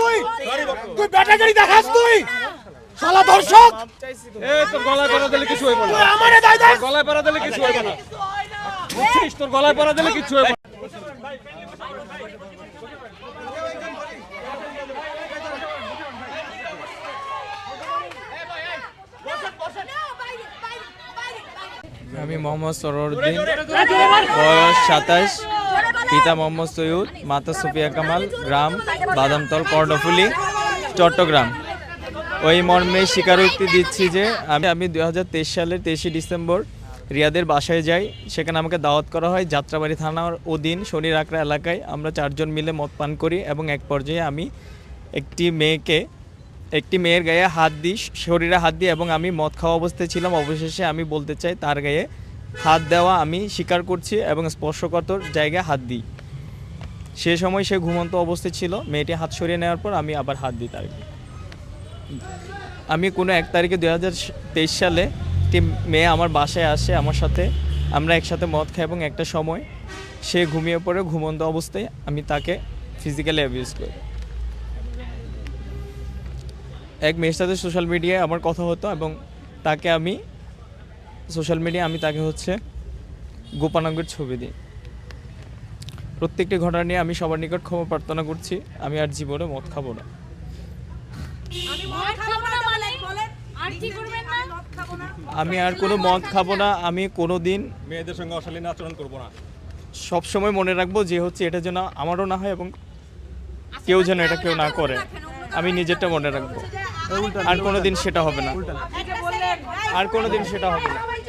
তুই? তুই ব্যাটাগিরি দেখাস তুই? শালা দর্শক এ তোর গলায় পরা দিলে কিছু হইব না। তুই আমারে দেখ গলায় পরা দিলে কিছু হইব না। বুঝছিস? তোর গলায় পরা দিলে কিছু হইব না। আমি মোহাম্মদ সরোরউদ্দিন বয়স সাতাশ। পিতা মোহাম্মদ সৈয়দ, মাতা সুফিয়া কামাল গ্রাম বাদামতল কর্ণফুলি, চট্টগ্রাম। ওই মর্মে স্বীকারোক্তি দিচ্ছি যে আমি আমি দু হাজার তেইশ সালের তেইশে ডিসেম্বর রিয়াদের বাসায় যাই। সেখানে আমাকে দাওয়াত করা হয় যাত্রাবাড়ি থানার অধীন শনির আকরা এলাকায়। আমরা চারজন মিলে মদ পান করি এবং এক পর্যায়ে আমি একটি মেয়েকে, একটি মেয়ের গায়ে হাত দিই, শরীরে হাত দিই এবং আমি মদ খাওয়া অবস্থায় ছিলাম। অবশেষে আমি বলতে চাই, তার গায়ে হাত দেওয়া আমি স্বীকার করছি এবং স্পর্শকাতর জায়গায় হাত দিই। সে সময় সে ঘুমন্ত অবস্থায় ছিল, মেয়েটি হাত সরিয়ে নেওয়ার পর আমি আবার হাত দিই তার। আমি কোনো এক তারিখে দু হাজার তেইশ সালে একটি মেয়ে আমার বাসায় আসে আমার সাথে, আমরা একসাথে মদ খাই এবং একটা সময় সে ঘুমিয়ে পড়ে, ঘুমন্ত অবস্থায় আমি তাকে ফিজিক্যালি অ্যাবিউজ করি। এক মেয়ের সাথে সোশ্যাল মিডিয়ায় আমার কথা হতো এবং তাকে আমি সোশ্যাল মিডিয়া আমি তাকে হচ্ছে গোপানঙ্গের ছবি দিই। প্রত্যেকটি ঘটনা নিয়ে আমি সবার নিকট ক্ষমা প্রার্থনা করছি। আমি আর জীবনে মদ খাব না। না মানে? আমি আর কোনো মদ খাব না। আমি কোনো দিন মেয়েদের সঙ্গে অশালীন আচরণ করব না। সব সময় মনে রাখব যে হচ্ছে এটা যেন আমারও না হয় এবং কেউ যেন এটা কেউ না করে। আমি নিজেরটা মনে রাখব। আর কোনো দিন সেটা হবে না। আর কোনো দিন সেটা হবে না।